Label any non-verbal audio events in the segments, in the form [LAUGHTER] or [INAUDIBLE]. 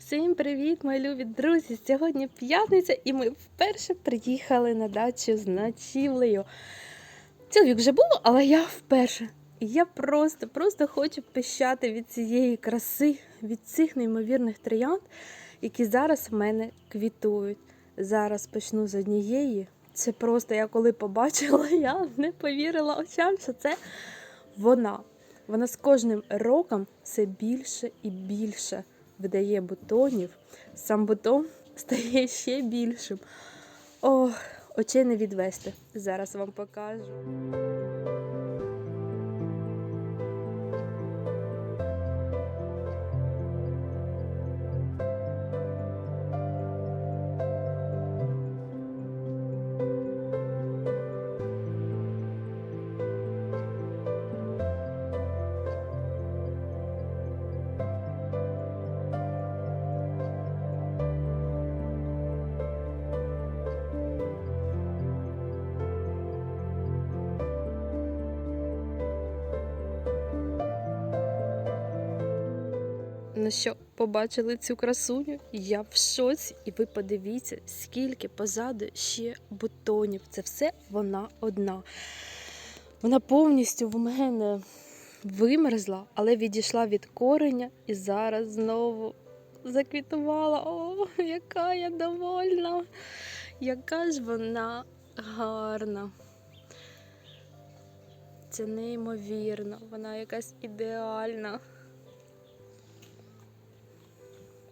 Всім привіт, мої любі друзі! Сьогодні п'ятниця, і ми вперше приїхали на дачу з ночівлею. Цілий вже було, але я вперше. І я просто, просто хочу пищати від цієї краси, від цих неймовірних троянд, які зараз в мене квітують. Зараз почну з однієї. Це просто я коли побачила, [LAUGHS] я не повірила очам, що це вона. Вона з кожним роком все більше і більше видає бутонів. Сам бутон [LAUGHS] стає ще більшим. Ох, очей не відвести. Зараз вам покажу. Що, побачили цю красуню? Я в шоці, і ви подивіться, скільки позаду ще бутонів. Це все вона одна. Вона повністю в мене вимерзла, але відійшла від кореня і зараз знову заквітувала. О, яка я довольна! Яка ж вона гарна. Це неймовірно, вона якась ідеальна.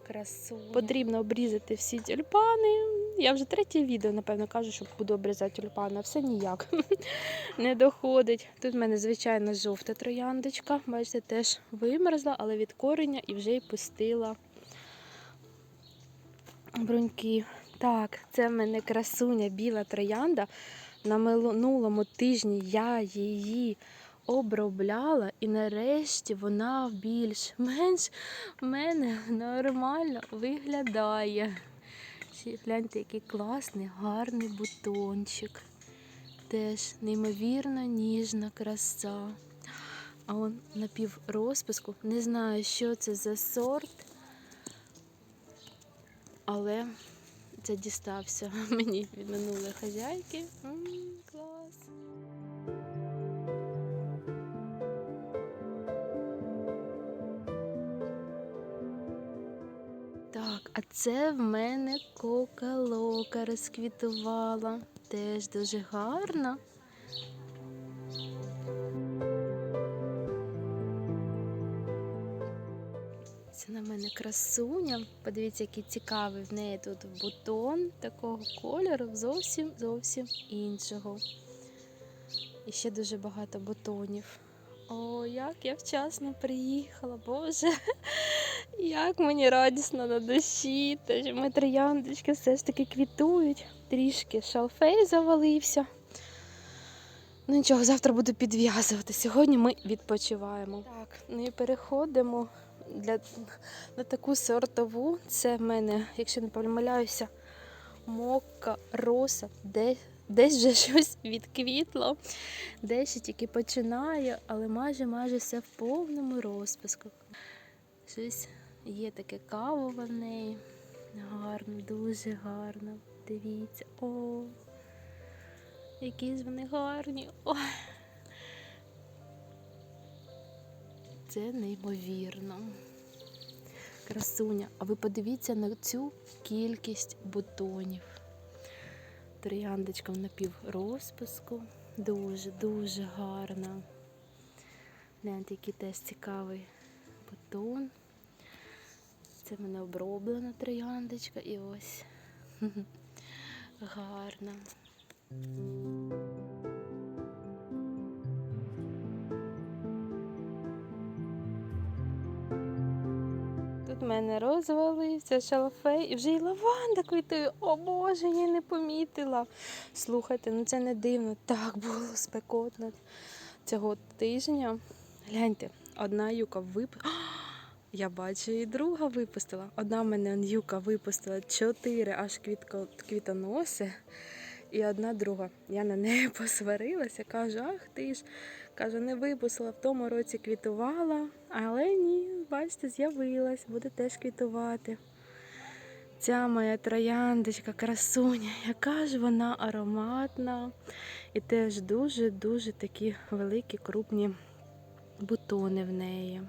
Красу. Потрібно обрізати всі тюльпани. Я вже третє відео, напевно, кажу, що буду обрізати тюльпани, а все ніяк [LAUGHS] не доходить. Тут в мене звичайна жовта трояндочка. Бачите, теж вимерзла, але від кореня і вже й пустила бруньки. Так, це в мене красуня біла троянда. На минулому тижні я її обробляла, і нарешті вона більш-менш в мене нормально виглядає. Гляньте, який класний, гарний бутончик. Теж неймовірно ніжна краса. А он напіврозписку. Не знаю, що це за сорт, але це дістався [LAUGHS] мені від минулої хазяйки. М, клас. Так, а це в мене кока-лока розквітувала. Теж дуже гарна. Це на мене красуня. Подивіться, який цікавий в неї тут бутон такого кольору, зовсім зовсім іншого. І ще дуже багато бутонів. О, як я вчасно приїхала, Боже. Як мені радісно на душі, що ми трояндочки все ж таки квітують. Трішки шалфей завалився. Ну нічого, завтра буду підв'язувати. Сьогодні ми відпочиваємо. Так, ну і переходимо для, на таку сортову. Це в мене, якщо не помиляюся, мокка роса, де, десь вже щось відквітло, десь ще тільки починає, але майже майже все в повному розписку. Щось є таке кавове в неї. Гарно, дуже гарно. Дивіться. О, які ж вони гарні. Ой. Це неймовірно. Красуня. А ви подивіться на цю кількість бутонів. Трояндочка в напіврозписку. Дуже, дуже гарна. Гляньте, який теж цікавий бутон. Це в мене оброблена трояндочка і ось гарна. Тут в мене розвалився шалфей і вже й лаванда квітує. О Боже, я не помітила. Слухайте, ну це не дивно. Так було спекотно цього тижня. Гляньте, одна юка випустила. Я бачу, і друга випустила. Одна в мене юка випустила чотири аж квітко, квітоноси. І одна друга. Я на неї [LAUGHS] посварилася, кажу, ах ти ж. Кажу, не випустила, в тому році квітувала, але ні, бачите, з'явилась, буде теж квітувати. Ця моя трояндочка, красуня, яка ж вона ароматна. І теж дуже-дуже такі великі, крупні бутони в неї.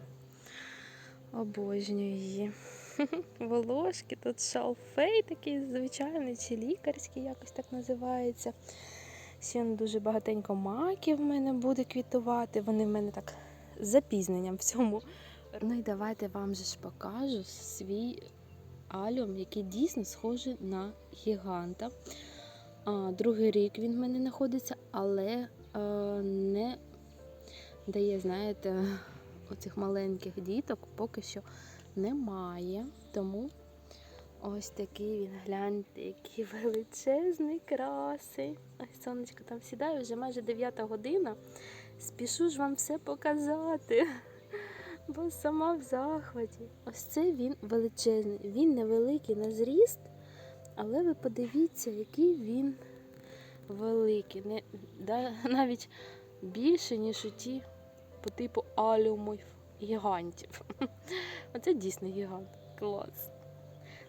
Обожнюю її. [LAUGHS] Волошки, тут шалфей такий звичайний, чи лікарський, якось так називається. Ще дуже багатенько маків в мене буде квітувати. Вони в мене так з запізненням в цьому. Ну і давайте вам же ж покажу свій алюм, який дійсно схожий на гіганта. А, другий рік він в мене знаходиться, але а, не дає, знаєте, оцих маленьких діток поки що немає. Тому ось такий він, гляньте, який величезний красий. Ой, сонечко там сідає, вже майже 9 година. Спішу ж вам все показати. [LAUGHS] Бо сама в захваті. Ось це він величезний. Він невеликий на зріст, але ви подивіться, який він великий. Не, да, [LAUGHS] навіть більше, ніж у ті по типу алюмів гігантів. [LAUGHS] Оце дійсно гігант. Клас.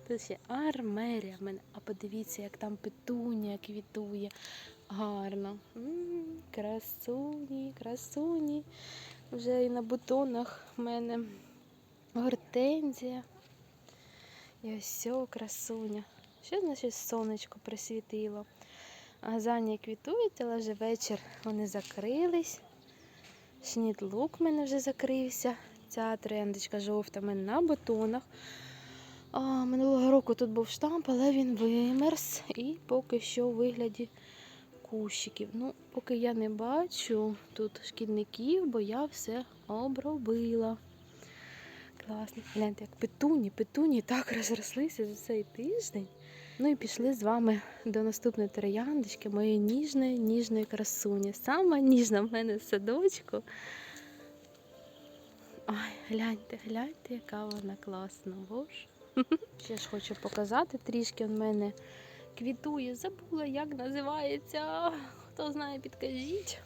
Тут ще армерія в мене. А подивіться, як там петунія квітує. Гарно. Красуні, красуні. Вже і на бутонах в мене гортензія. І ось сьо красуня. Що значить сонечко присвітило? Газанія квітують, але вже вечір вони закрились. Шнітлук в мене вже закрився. Ця трендочка жовта в мене на бутонах. А, минулого року тут був штамп, але він вимерз і поки що у вигляді кущиків. Ну, поки я не бачу тут шкідників, бо я все обробила. Класно. Гляньте, як петуні, петуні так [LAUGHS] розрослися за цей тиждень. Ну і пішли з вами до наступної трояндочки, моєї ніжної, ніжної красуні. Сама ніжна в мене в садочку. Ой, гляньте, гляньте, яка вона класна. Боже. [LAUGHS] Ще ж хочу показати трішки в мене квітує. Забула, як називається. Хто знає, підкажіть.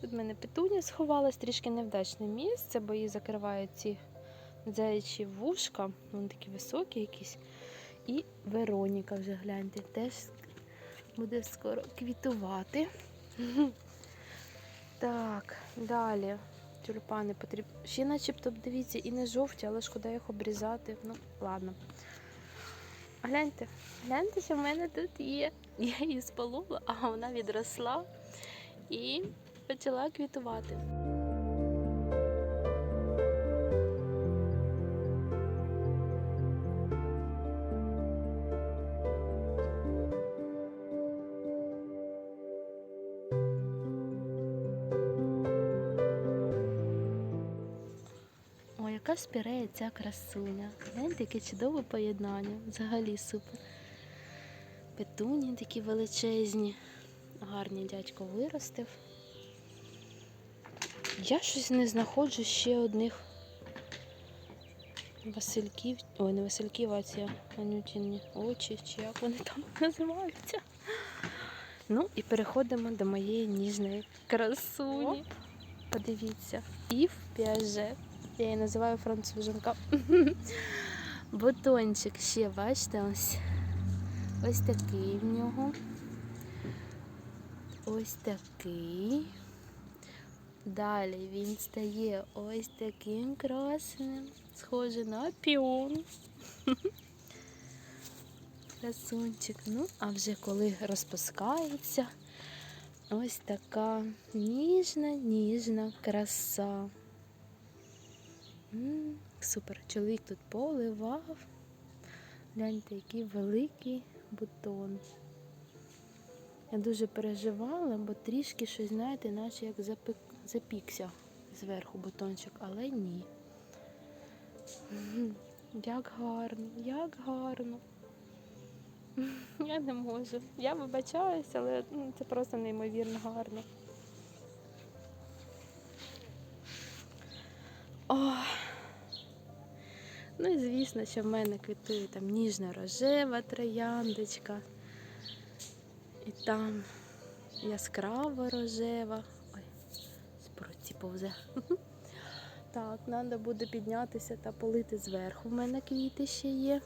Тут в мене петуня сховалась, трішки невдачне місце, бо її закривають ці заячі вушка. Вони такі високі якісь. І Вероніка вже гляньте, теж буде скоро квітувати. [LAUGHS] Так, далі. Тюльпани потрібні. Ще начебто, дивіться, і не жовті, але шкода їх обрізати. Ну, ладно. Гляньте, гляньте, що в мене тут є. [LAUGHS] Я її сполула, а вона відросла і почала квітувати. Яка спіреє ця красуня. Гляньте, яке чудове поєднання. Взагалі супер. Петуні такі величезні. Гарні дядько виростив. Я щось не знаходжу ще одних Васильків. Ой, не Васильків, а ці анютіні очі, чи як вони там [LAUGHS] називаються. Ну і переходимо до моєї ніжної красуні. Подивіться, Ів Піаже. Я її називаю француженка. [LAUGHS] Бутончик ще, бачите, ось. Ось такий в нього. Ось такий. Далі він стає ось таким красним, схожий на піон. [LAUGHS] Красунчик. Ну, а вже коли розпускається, ось така ніжна, ніжна краса. Супер. Чоловік тут поливав. Гляньте, який великий бутон. Я дуже переживала, бо трішки щось, знаєте, наче як запек... запікся зверху бутончик, але ні. [LAUGHS] Як гарно, як гарно. [LAUGHS] Я не можу. Я вибачаюся, але ну, це просто неймовірно гарно. Ох. Ну і звісно, що в мене квітує там ніжна рожева трояндочка. І там яскрава рожева. Ой, споруці повзе. [LAUGHS] Так, треба буде піднятися та полити зверху. У мене квіти ще є.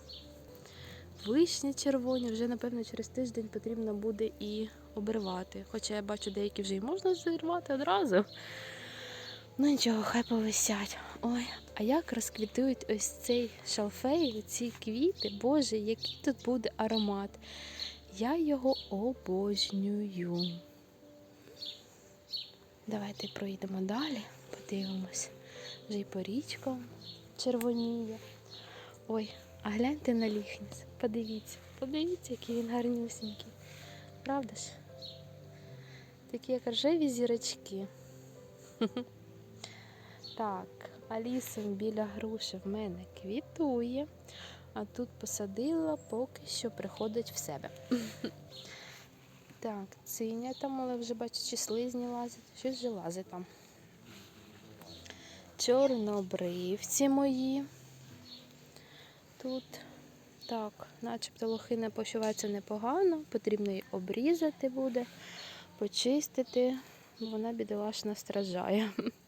вишні червоні. Вже, напевно, через тиждень потрібно буде і обривати. Хоча я бачу, деякі вже й можна зірвати одразу. Ну нічого, хай повисять. Ой, а як розквітують ось цей шалфей, ці квіти, Боже, який тут буде аромат. Я його обожнюю. Давайте проїдемо далі, подивимось. Вже й порічка червоніє. Ой, а гляньте на ліхніс. Подивіться, подивіться, який він гарнюсінький. Правда ж? Такі як ржеві зірочки. [LAUGHS] Так, Алісом біля груші в мене квітує, а тут посадила, поки що приходить в себе. [LAUGHS] Так, циня там, але вже бачу, чи слизні лазять, щось же лазить там. Чорнобривці мої. Тут так, начебто лохина почувається непогано, потрібно її обрізати буде, почистити, бо вона бідолашна страждає. [LAUGHS]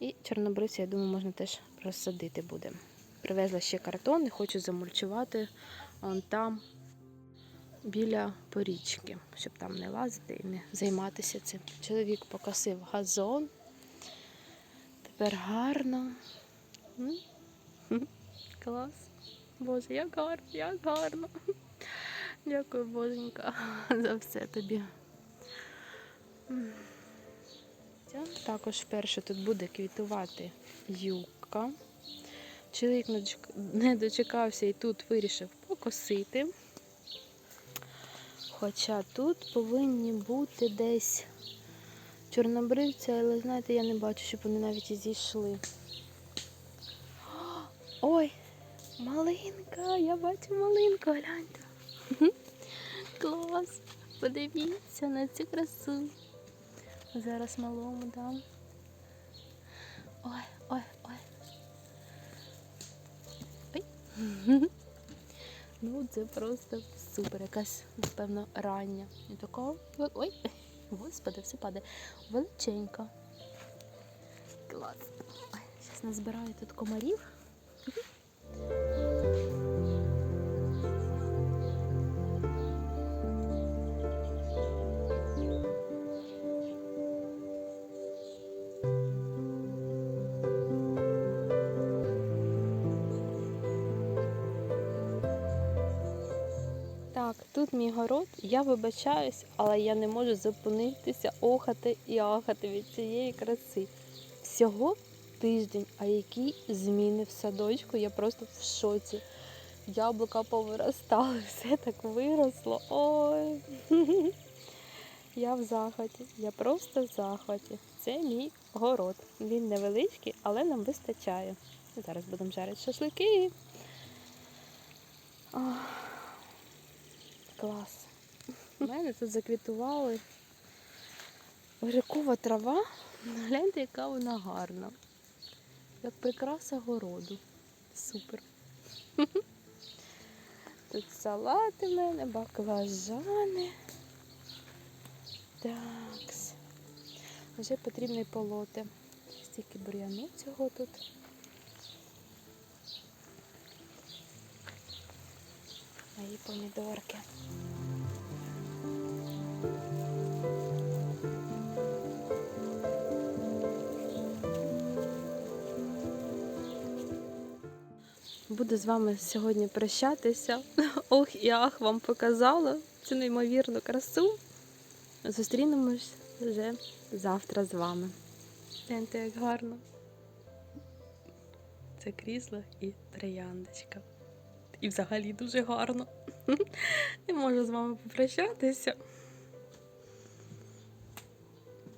І чорнобривці, я думаю, можна теж розсадити буде. Привезла ще картон і хочу замульчувати он там біля порічки, щоб там не лазити і не займатися цим. Чоловік покосив газон. Тепер гарно. [LAUGHS] Клас. Боже, як гарно, як гарно. Дякую, Боженька, [LAUGHS] за все тобі. Також вперше тут буде квітувати юбка. Чоловік не дочекався і тут вирішив покосити. Хоча тут повинні бути десь чорнобривці, але знаєте, я не бачу, щоб вони навіть і зійшли. Ой, малинка, я бачу малинку, гляньте. Клас. Подивіться на цю красу. Зараз малому дам. Ой, ой, ой. Ой. Ну, це просто супер. Якась, напевно, рання. І така. Ой, господи, все падає. Величенька. Клас. Зараз назбираю тут комарів. Тут мій город. Я вибачаюсь, але я не можу зупинитися, охати і ахати від цієї краси. Всього тиждень, а які зміни в садочку, я просто в шоці. Яблука повиростали, [LAUGHS] все так виросло. Ой. [LAUGHS] Я в захваті. Я просто в захваті. Це мій город. Він невеличкий, але нам вистачає. Зараз будемо жарити шашлики. Ох. Клас. У мене тут заквітували огіркова трава. Гляньте, яка вона гарна. Як прикраса городу. Супер. Тут салати в мене, баклажани. Такс. Вже потрібно полоти. Стільки бур'яну цього тут. Мої помідорки. Буду з вами сьогодні прощатися. [LAUGHS] Ох і ах вам показала цю неймовірну красу. Зустрінемось вже завтра з вами. Гляньте, як гарно. Це крісло і трояндочка. І взагалі дуже гарно. [LAUGHS] Не можу з вами попрощатися.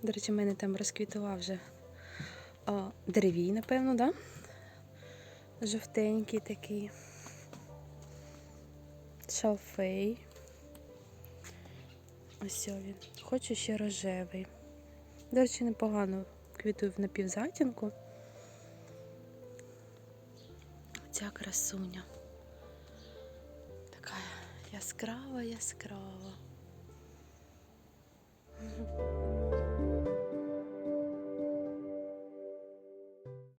До речі, в мене там розквітував вже а, деревій, напевно, да? Жовтенький такий. Шалфей. Ось він. Хочу ще рожевий. До речі, непогано квітую в напівзатінку. Ця красуня. Така яскрава, яскрава.